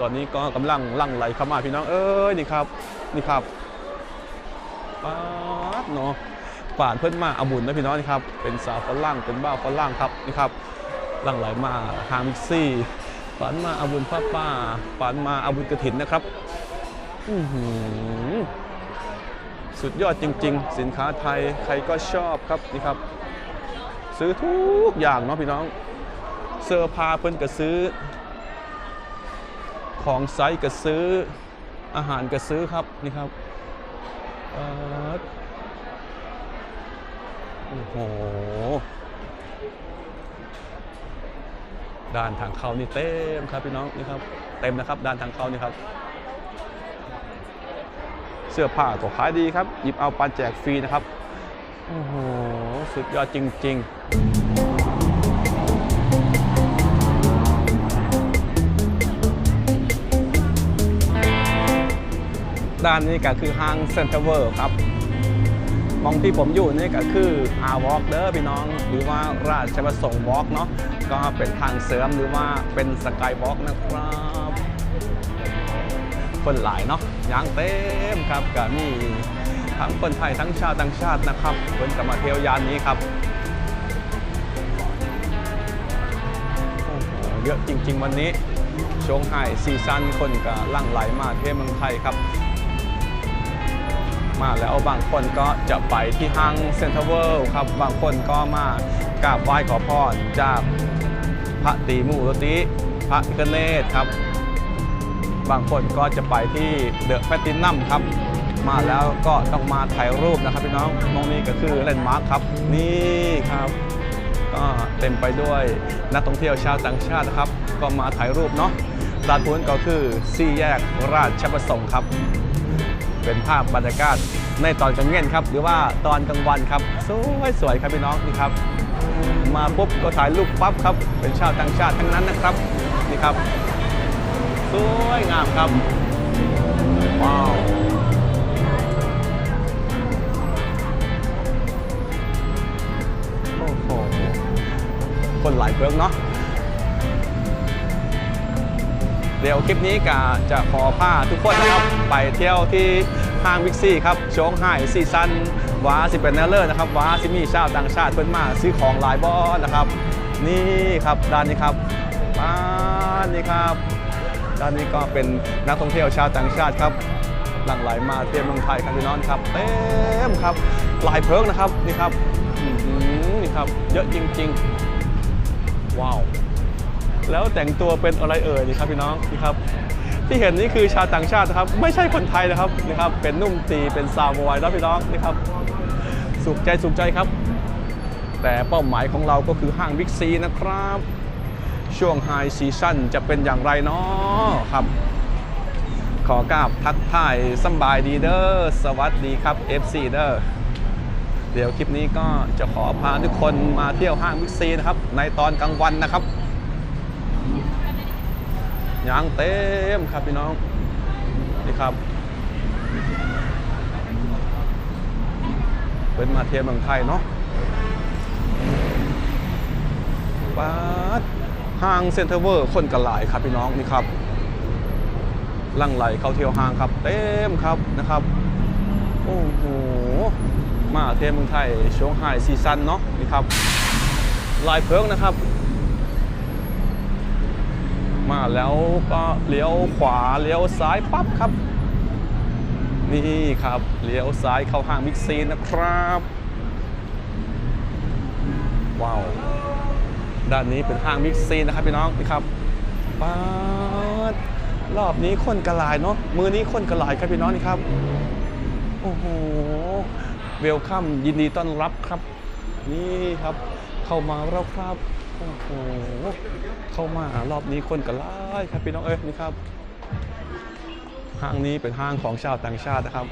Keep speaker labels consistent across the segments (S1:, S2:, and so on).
S1: ตอนนี้ก็กำลังลั่งไหลเข้ามาพี่น้องเอ้ยนี่ครับนี่ครับป๊าดเนาะป่านเพิ่นมาอาบุญนะพี่น้องนี่ครับเป็นสาวฝรั่งเป็นบ้าฝรั่งครับนี่ครับลั่งไหลมาทางมิกซี่ป่านมาอาบุญพระป่าป่านมาอาบุญกระถินนะครับอื้อหือสุดยอดจริง ๆ สินค้าไทยใครก็ชอบครับนี่ครับ ซื้อทุกอย่างเนาะพี่น้องเสื้อผ้าเพิ่นก็ซื้อ ของไซส์ก็ซื้ออาหารก็ซื้อครับนี่ครับโอ้โหด้านทางเข้านี่เต็มครับพี่น้องนี่ครับเต็มนะครับด้านทางเข้านี่ครับ เสื้อผ้าก็ขายดีครับ หยิบเอาปันแจกฟรีนะครับโอ้โหสุดยอดจริง ๆ ด้านนี้ก็คือห้างเซ็นทรัลเวิร์ครับมองที่ผมอยู่นี่ก็คืออาวอล์กเดอร์พี่น้อง หรือว่าราชประสงค์วอล์กเนาะก็เป็นทางเสริมหรือว่าเป็นสกายวอล์กนะครับคนหลายเนาะยางเต็มครับก็มีทั้งคนไทยทั้งชาวต่างชาตินะครับเพิ่นก็มาเที่ยวยานนี้ครับโอ้โหเยอะจริง ๆ วันนี้ช่วงไฮซีซั่นคนก็ลั่งไหลมาเที่ยวเมืองไทยครับ มาแล้วบางคนก็จะไปที่ห้างเซ็นทรัลเวิลด์ครับ บางคนก็มากราบไหว้ขอพรจากพระตีมูรติพระพิฆเนศครับ บางคนก็จะไปที่เดอะแพตินัมครับ มาแล้วก็ต้องมาถ่ายรูปนะครับพี่น้องมองนี้ก็คือแลนด์มาร์คครับ นี่ครับ ก็เต็มไปด้วยนักท่องเที่ยวชาวต่างชาตินะครับ ก็มาถ่ายรูปเนาะด้านพุ้นก็คือสี่แยกราชประสงค์ครับ เป็นภาพบรรยากาศในตอนกลางเย็นครับ หรือว่าตอนกลางวันครับ สวยสวยครับพี่น้องนี่ครับ มาปุ๊บก็ถ่ายรูปปั๊บครับ เป็นชาวต่างชาติทั้งนั้นนะครับนี่ครับ สวยงามครับ ว้าวโอ้โหคนหลายเพิงเนาะ เดี๋ยวคลิปนี้กาจะขอพาทุกคนนะครับไปเที่ยวที่ห้างวิกซี่ครับโชงไฮซีซันว้าสิเป็นเนลเลอร์นะครับว้าซิมีชาวต่างชาติเพิ่นมาซื้อของหลายบอนะครับ นี่ครับด้านนี้ครับด้านนี้ครับด้านนี้ก็เป็นนักท่องเที่ยวชาวต่างชาติครับหลั่งไหลมาเที่ยวเมืองไทยครับพี่น้องครับเต็มครับหลายเพิงนะครับนี่ครับอื้อหือนี่ครับเยอะจริง ๆ ว้าว แล้วแต่งตัวเป็นอะไรเอ่ยนี่ครับพี่น้องนี่ครับ ที่เห็นนี่คือชาวต่างชาตินะครับ ไม่ใช่คนไทยนะครับนี่ครับ เป็นนุ่มตีเป็นซาวมวยแล้วพี่น้องนี่ครับ สุขใจสุขใจครับ แต่เป้าหมายของเราก็คือห้างบิ๊กซีนะครับ ช่วงไฮซีซั่นจะเป็นอย่างไรเนาะครับ ขอกราบทักทายสบายดีเด้อสวัสดีครับ FC เด้อเดี๋ยวคลิปนี้ก็จะขอพาทุกคนมาเที่ยวห้างบิ๊กซีนะครับ ในตอนกลางวันนะครับ ยางเต็มครับพี่น้องนี่ครับเป็นมาเทียวเมืองไทยเนาะป๊าดห้างเซ็นเตอร์เวอร์คนกันหลายครับพี่น้องนี่ครับลังไหลเข้าเที่ยวห้างครับเต็มครับนะครับโอ้โหมาเทียวเมืองไทยช่วงไฮซีซั่นเนาะนี่ครับลายเพิงนะครับ มาแล้วก็เลี้ยวขวาเลี้ยวซ้ายปั๊บครับ นี่ครับเลี้ยวซ้ายเข้าห้างมิกซีนะครับ ว้าวด้านนี้เป็นห้างมิกซีนะครับพี่น้องนี่ครับป๊ารอบนี้คนกระลายเนาะมือนี้คนกระลายครับพี่น้องนี่ครับโอ้โหเวลคัมยินดีต้อนรับครับ นี่ครับเข้ามาแล้วครับ โอ้โหเข้ามารอบนี้คนกันไล่ครับพี่น้องเอ้ยนี่ครับห้างนี้เป็นห้างของชาวต่างชาตินะครับ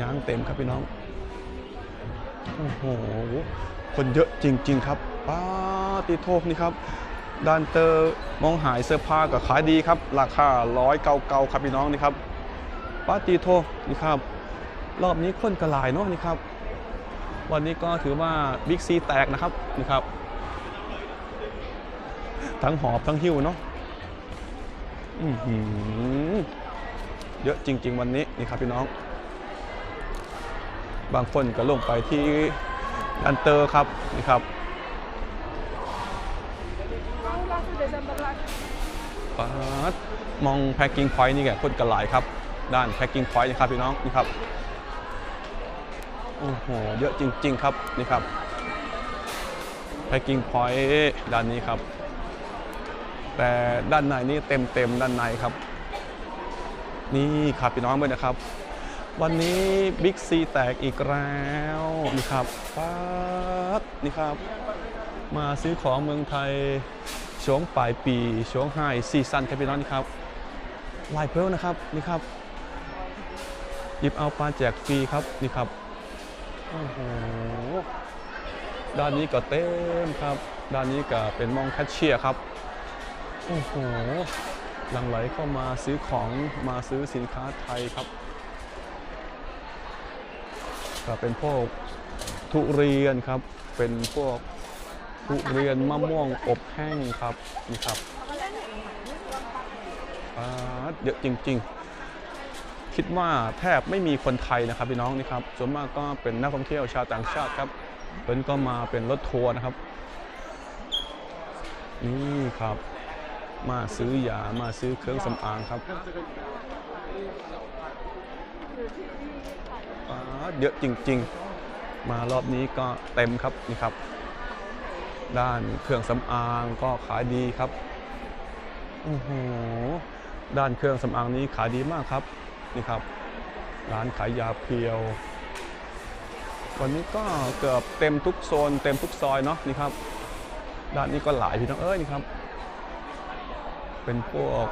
S1: ย่างเต็มครับพี่น้องโอ้โหคนเยอะจริง ๆ ครับป้าติโทษนี่ครับดานเตอร์มองหายเสื้อผ้าก็ขายดีครับ ราคาร้อยเกาเกาๆครับพี่น้องนี่ครับป้าตีโทนี่ครับ รอบนี้คนกระลายเนาะนี่ครับ วันนี้ก็ถือว่าบิ๊กซีแตกนะครับนี่ครับ ทั้งหอบทั้งหิ้วเนาะอื้อหือเยอะจริง ๆ วันนี้นี่ครับพี่น้อง บางคนก็ลงไปที่อันเตอร์ครับนี่ครับปาดมองแพ็กกิ้งพอยต์นี่แกคนกระหลครับ ด้านแพ็กกิ้งพอยต์นะครับพี่น้องนี่ครับ โอ้โห เยอะจริง ๆ ครับ นี่ครับแพ็กกิ้งพอยต์ด้านนี้ครับ แต่ด้านในนี่เต็มเต็มๆ ด้านในครับ นี่ครับพี่น้องเพื่อนนะครับ วันนี้บิ๊กซีแตกอีกแล้วนี่ครับป๊าดนี่ครับ มาซื้อของเมืองไทยช่วงปลายปีช่วงไฮซีซั่นครับพี่น้องนี่ครับลายเพลนะครับนี่ครับหยิบเอาปลาแจกฟรีครับนี่ครับ โอ้โหด้านนี้ก็เต็มครับ ด้านนี้ก็เป็นมองแคชเชียร์ครับโอ้โหหลังไหลเข้ามาซื้อของมาซื้อสินค้าไทยครับก็เป็นพวกทุเรียนครับ เป็นพวกทุเรียนมะม่วงอบแห้งครับนี่ครับอ่าเยอะจริง ๆ คิดว่าแทบไม่มีคนไทยนะครับพี่น้องนี่ครับส่วนมากก็เป็นนักท่องเที่ยวชาวต่างชาติครับเพิ่นก็มาเป็นรถทัวร์นะครับ นี่ครับ มาซื้อยามาซื้อเครื่องสำอางครับเยอะจริง ๆ มารอบนี้ก็เต็มครับนี่ครับ ด้านเครื่องสำอางก็ขายดีครับโอ้โหด้านเครื่องสำอางนี้ขายดีมากครับ นี่ครับ ร้านขายยาเพียว วันนี้ก็เกือบเต็มทุกโซน เต็มทุกซอยเนาะนี่ครับ ด้านนี้ก็หลายพี่น้องเอ้ยนี่ครับ เป็นพวก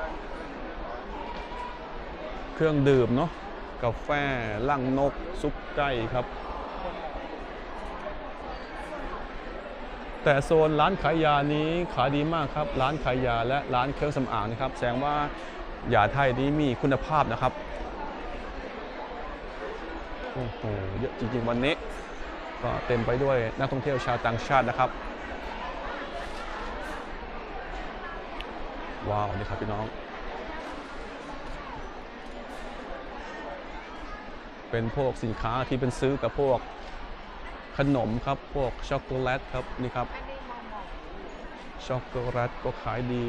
S1: เครื่องดื่มเนาะกาแฟลั่งนก ซุปไก่ครับ แต่โซนร้านขายยานี้ขายดีมากครับ ร้านขายยาและร้านเครื่องสำอางนะครับ แสดงว่ายาไทยนี้มีคุณภาพนะครับ โอ้โหเยอะจริงๆวันนี้ ก็เต็มไปด้วยนักท่องเที่ยวชาวต่างชาตินะครับ ว้าวนี่ครับพี่น้อง เป็นพวกสินค้าที่เป็นซื้อกับพวกขนมครับ พวกช็อกโกแลตครับนี่ครับ ช็อกโกแลตก็ขายดี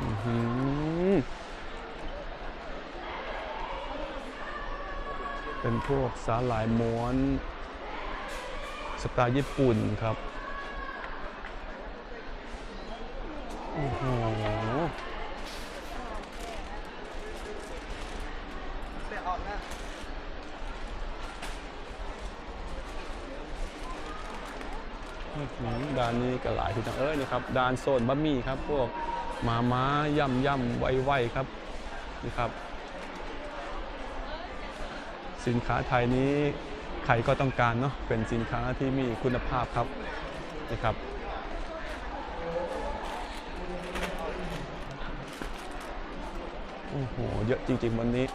S1: อื้อหือ เป็นพวกสาหร่ายม้วนสไตล์ญี่ปุ่นครับ โอ้โหอื้อหือด้านนี้ก็หลายที่จังเอ้ยนี่ครับ ด้านโซนบะหมี่ครับ พวก มาม่าย่ำย่ำไวไวครับนี่ครับ สินค้าไทยนี้ใครก็ต้องการเนาะเป็นสินค้าที่มีคุณภาพครับนี่ครับโอ้โห เยอะจริง ๆ วันนี้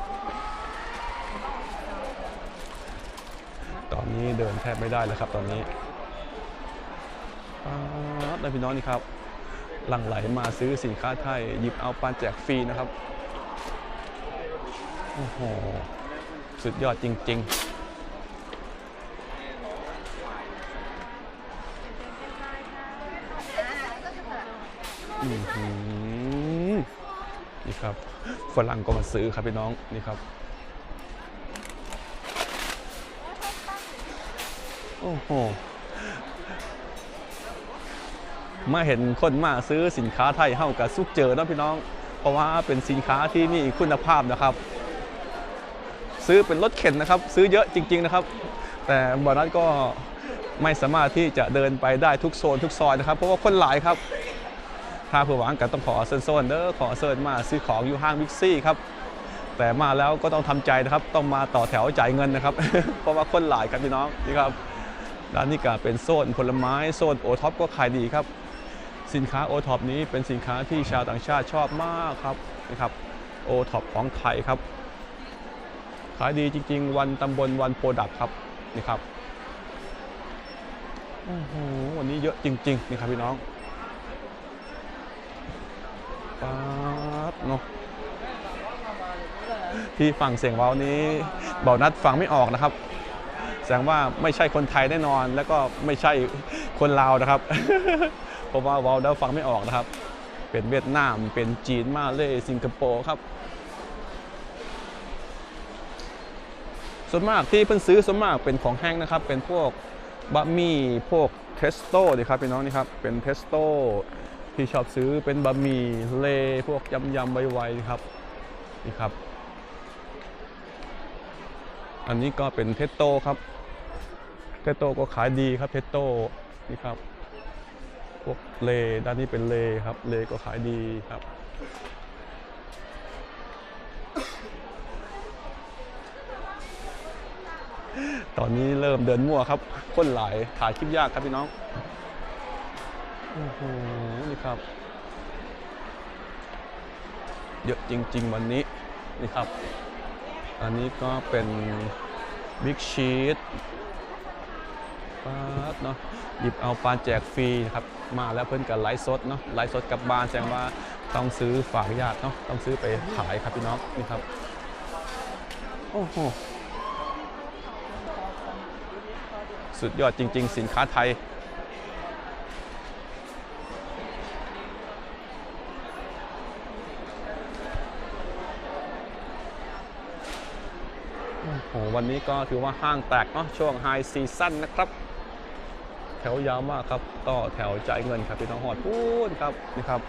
S1: ตอนนี้เดินแทบไม่ได้เลยครับตอนนี้ป๊าดนะพี่น้องนี่ครับ หลั่งไหลมาซื้อสินค้าไทย หยิบเอาปานแจกฟรีนะครับ โอ้โห สุดยอดจริงๆอือหือนี่ครับฝรั่งก็มาซื้อครับพี่น้องนี่ครับ โอ้โห มาเห็นคนมาซื้อสินค้าไทยเฮากับซุกเจอเนาะพี่น้อง เพราะว่าเป็นสินค้าที่มีคุณภาพนะครับ ซื้อเป็นรถเข็นนะครับ ซื้อเยอะจริง ๆนะครับ แต่บอนั้นก็ไม่สามารถที่จะเดินไปได้ทุกโซนทุกซอยนะครับ เพราะว่าคนหลายครับ ถ้าเผื่อหวังกันต้องขอเซินโซนเด้อขอเซินมาซื้อของอยู่ห้างบิ๊กซี่ครับแต่มาแล้วก็ต้องทำใจนะครับ ต้องมาต่อแถวจ่ายเงินนะครับ เพราะว่าคนหลายครับพี่น้องนี่ครับร้านนี้ก็เป็นโซนผลไม้โซนโอท็อปก็ขายดีครับ สินค้าโอท็อปนี้เป็นสินค้าที่ชาวต่างชาติชอบมากครับนะครับโอท็อปของไทยครับขายดีจริง ๆ วันตำบลวันโปรดักครับนี่ครับโอ้โหวันนี้เยอะจริงๆนี่ครับพี่น้องป๊าดเนาะที่ฟังเสียงว้านี้เบานัดฟังไม่ออกนะครับ แสดงว่าไม่ใช่คนไทยแน่นอน แล้วก็ไม่ใช่คนลาวนะครับ เพราะว่าว้าแล้วฟังไม่ออกนะครับ เป็นเวียดนาม เป็นจีนมาเลสิงคโปร์ครับ ส่วนมากที่เพิ่นซื้อส่วนมากเป็นของแห้งนะครับ เป็นพวกบะหมี่พวกเทสโต้ดีครับพี่น้องนี่ครับ เป็นเทสโต้ที่ชอบซื้อเป็นบะหมี่เลพวกยำยำๆไวๆครับนี่ครับ อันนี้ก็เป็นเทสโต้ครับ เทสโต้ก็ขายดีครับเทสโต้นี่ครับ พวกเลด้านนี้เป็นเลครับ เลก็ขายดีครับตอนนี้เริ่มเดินมั่วครับคนหลายถ่ายคลิปยากครับพี่น้องโอ้โหนี่ครับ เยอะจริง ๆ วันนี้นี่ครับ อันนี้ก็เป็นบิ๊กชีส ปาดเนาะหยิบเอาปลาแจกฟรีครับมาแล้วเพิ่อนกับไลฟ์สดเนาะไลฟ์สดกลับบ้านแสดงว่าต้องซื้อฝากญาติเนาะต้องซื้อไปขายครับพี่น้องนี่ครับโอ้โหสุดยอดจริง ๆ สินค้าไทยโอ้โหวันนี้ก็ถือว่าห้างแตกเนาะช่วงไฮซีซั่นนะครับ แถวยาวมากครับต่อแถวจ่ายเงินครับพี่น้องหอดพูนครับนี่ครับ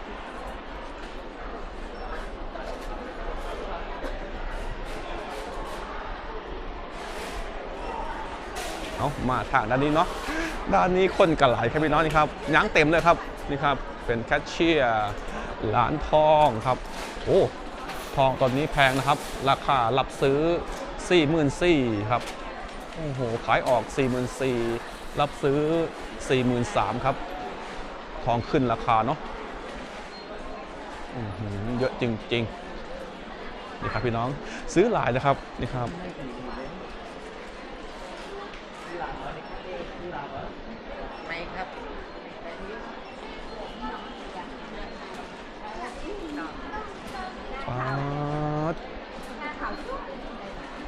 S1: เอามาทางด้านนี้เนาะด้านนี้คนกันหลายครับพี่น้องนี่ครับยั้งเต็มเลยครับนี่ครับเป็นแคชเชียร์ร้านทองครับโอ้ทองตอนนี้แพงนะครับ ราคารับซื้อ 44,000ครับโอ้โหขายออก 44,000 รับซื้อ 43,000ครับ ทองขึ้นราคาเนาะอื้อหือเยอะจริงๆนี่ครับพี่น้องซื้อหลายนะครับนี่ครับ
S2: ไม่ครับ
S1: ป๊าด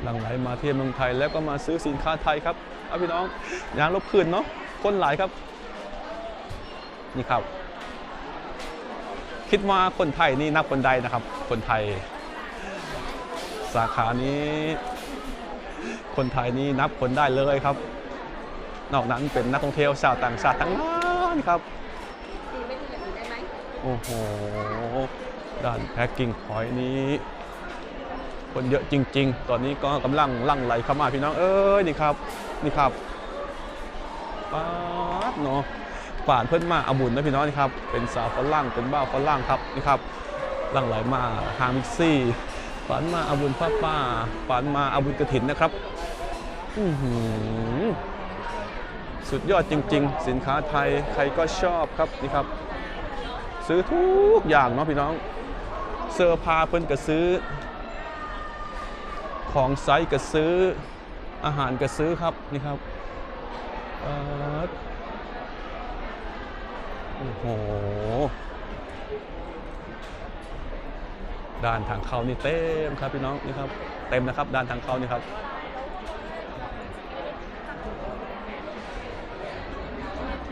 S1: หลังไหลมาเที่ยวเมืองไทยแล้วก็มาซื้อสินค้าไทยครับ เอาพี่น้องยางลบคืนเนาะคนหลายครับ นี่ครับ คิดว่าคนไทยนี่นับคนใดนะครับ คนไทย สาขานี้ คนไทยนี่นับคนได้เลยครับ นอกนั้นเป็นนักท่องเที่ยวชาวต่างชาติทั้งนั้นครับ
S2: ดีไม่ดีอย่างอื่นได้ไหม
S1: โอ้โห ด้านแพ็กกิ้งพอยนี้ คนเยอะจริง ๆ ตอนนี้ก็กำลังลั่งไหลเข้ามาพี่น้อง เอ้ยนี่ครับ นี่ครับปาดเนาะป่านเพิ่นมาอาบุญนะพี่น้องนี่ครับ เป็นสาวฝรั่งเป็นบ้าวฝรั่งครับนี่ครับลั่งไหลมาฮามิกซี่ฝันมาอาบุญป้าป้าฝันมาอาบุญกระถินนะครับอือหือสุดยอดจริง ๆ สินค้าไทยใครก็ชอบครับนี่ครับ ซื้อทุกอย่างเนาะพี่น้องเสื้อผ้าเพิ่นก็ซื้อ ของไซส์ก็ซื้อ อาหารก็ซื้อครับนี่ครับโอ้โห ด้านทางเข้านี่เต็มครับพี่น้องนี่ครับเต็มนะครับ ด้านทางเข้านี่ครับ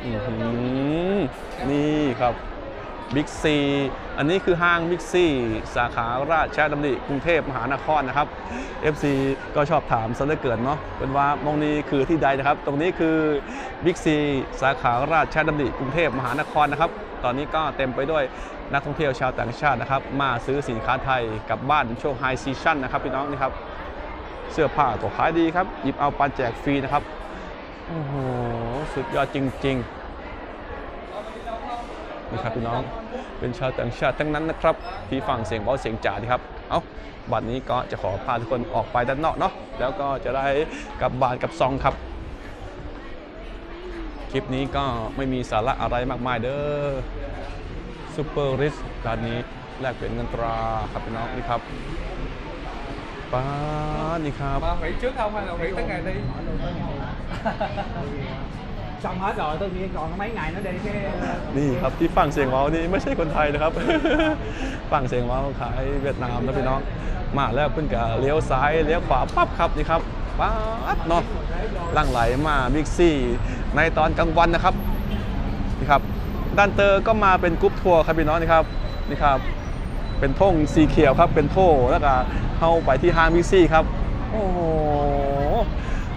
S1: อืนี่ครับ บิ๊กซีอันนี้คือห้างบิ๊กซีสาขาราชดำริกรุงเทพมหานครนะครับ FC ก็ชอบถามซะเหลือเกินเนาะเป็นว่ามองนี้คือที่ใดนะครับ ตรงนี้คือบิ๊กซีสาขาราชดำริกรุงเทพมหานครนะครับ ตอนนี้ก็เต็มไปด้วยนักท่องเที่ยวชาวต่างชาตินะครับ มาซื้อสินค้าไทยกลับบ้านช่วงไฮซีชั่นนะครับพี่น้องนี่ครับเสื้อผ้าก็ขายดีครับหยิบเอาปาแจกฟรีนะครับโอ้โหสุดยอดจริง ๆ นี่ครับพี่น้องเป็นชาวต่างชาติทั้งนั้นนะครับที่ฟังเสียงเบาเสียงจ๋าดีครับเอาบัดนี้ก็จะขอพาทุกคนออกไปด้านนอกเนาะแล้วก็จะได้กลับบ้านกับซองครับ คลิปนี้ก็ไม่มีสาระอะไรมากมายเด้อซูเปอร์ริสด้านนี้แลกเป็นเงินตราครับพี่น้องนี่ครับป้านี่ครับ
S3: Mà hủy trước không hay là hủy tới ngày đi?
S4: Xong hết rồi tự nhiên còn có mấy ngày nữa đi cái
S1: นี่ครับที่ฟังเสียงว้านี่ไม่ใช่คนไทยนะครับฟังเสียงว้าขายเวียดนามนะพี่น้อง มาแล้วเพิ่นก็เลี้ยวซ้ายเลี้ยวขวาปั๊บครับนี่ครับป๊าดเนาะลั่งไหลมาบิ๊กซี่ ในตอนกลางวันนะครับนี่ครับด้านเตอร์ก็มาเป็นกรุ๊ปทัวร์ครับพี่น้องนี่ครับนี่ครับ เป็นธงสีเขียวครับเป็นโทแล้วก็เข้าไปที่ห้างบิ๊กซี่ครับ โอ้โห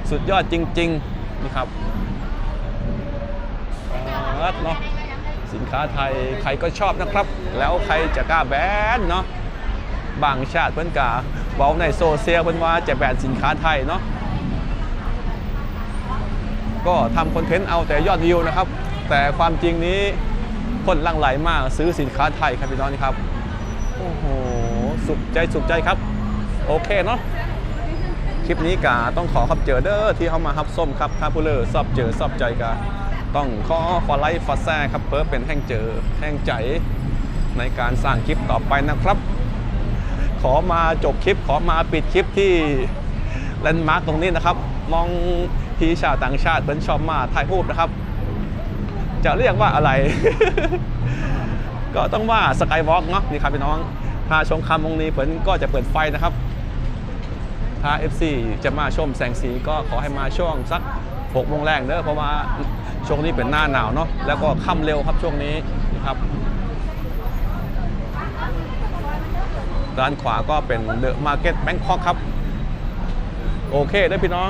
S1: สุดยอดจริง ๆ นี่ครับ ป๊าดเนาะสินค้าไทยใครก็ชอบนะครับ แล้วใครจะกล้าแบนเนาะบางชาติเพิ่นกาเว้าในโซเชียลเพิ่นว่าจะแบนสินค้าไทยเนาะก็ทำคอนเทนต์เอาแต่ยอดวิวนะครับ แต่ความจริงนี้คนลังไหลมากซื้อสินค้าไทยครับพี่น้องครับโอ้โหสุขใจสุขใจครับ โอเคเนาะคลิปนี้กาต้องขอขับเจอเด้อที่เขามาฮับส้มครับถ้าผู้เลอสอบเจอสอบใจกา ต้องขอฟอไลฟ์ฟอแซ่ครับเพื่อเป็นแห่งเจอแห่งใจในการสร้างคลิปต่อไปนะครับ ขอมาจบคลิป ขอมาปิดคลิปที่แลนด์มาร์กตรงนี้นะครับ มองทีชาวต่างชาติเพิ่นชอบมาถ่ายรูปนะครับ จะเรียกว่าอะไร ก็ต้องว่าสกายวอล์กเนาะนี่ครับพี่น้อง ถ้าชมคำตรงนี้เพิ่นก็จะเปิดไฟนะครับ ถ้า FC จะมาชมแสงสีก็ขอให้มาช่วงสัก6โมงแรงเด้อเพราะว่า ช่วงนี้เป็นหน้าหนาวเนาะแล้วก็ค่ำเร็วครับช่วงนี้นะครับด้านขวาก็เป็นเดอะมาร์เก็ตแบงคอกครับ โอเคเด้พี่น้อง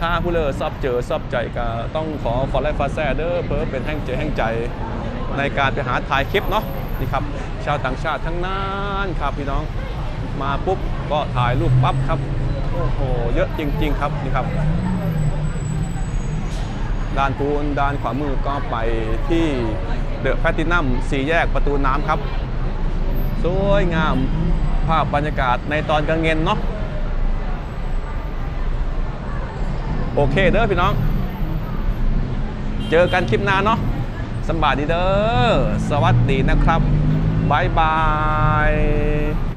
S1: ถ้าผู้เลอซอบเจอซอบใจก็ต้องขอฟอลไลฟ์ฟาแซเดอร์เพื่อเป็นแห่งเจแห่งใจในการไปหาถ่ายคลิปเนาะนี่ครับ ชาวต่างชาติทั้งนั้นครับพี่น้องมาปุ๊บก็ถ่ายรูปปั๊บครับ โอ้โห เยอะจริง ๆ ครับนี่ครับ ด้านปูนด้านขวามือก็ไปที่เดอะแพตตินัมสี่แยกประตูน้ำครับ สวยงามภาพบรรยากาศในตอนกลางเย็นเนาะโอเคเด้อพี่น้อง เจอกันคลิปหน้าเนาะสบายดีเด้อ สวัสดีนะครับบายบาย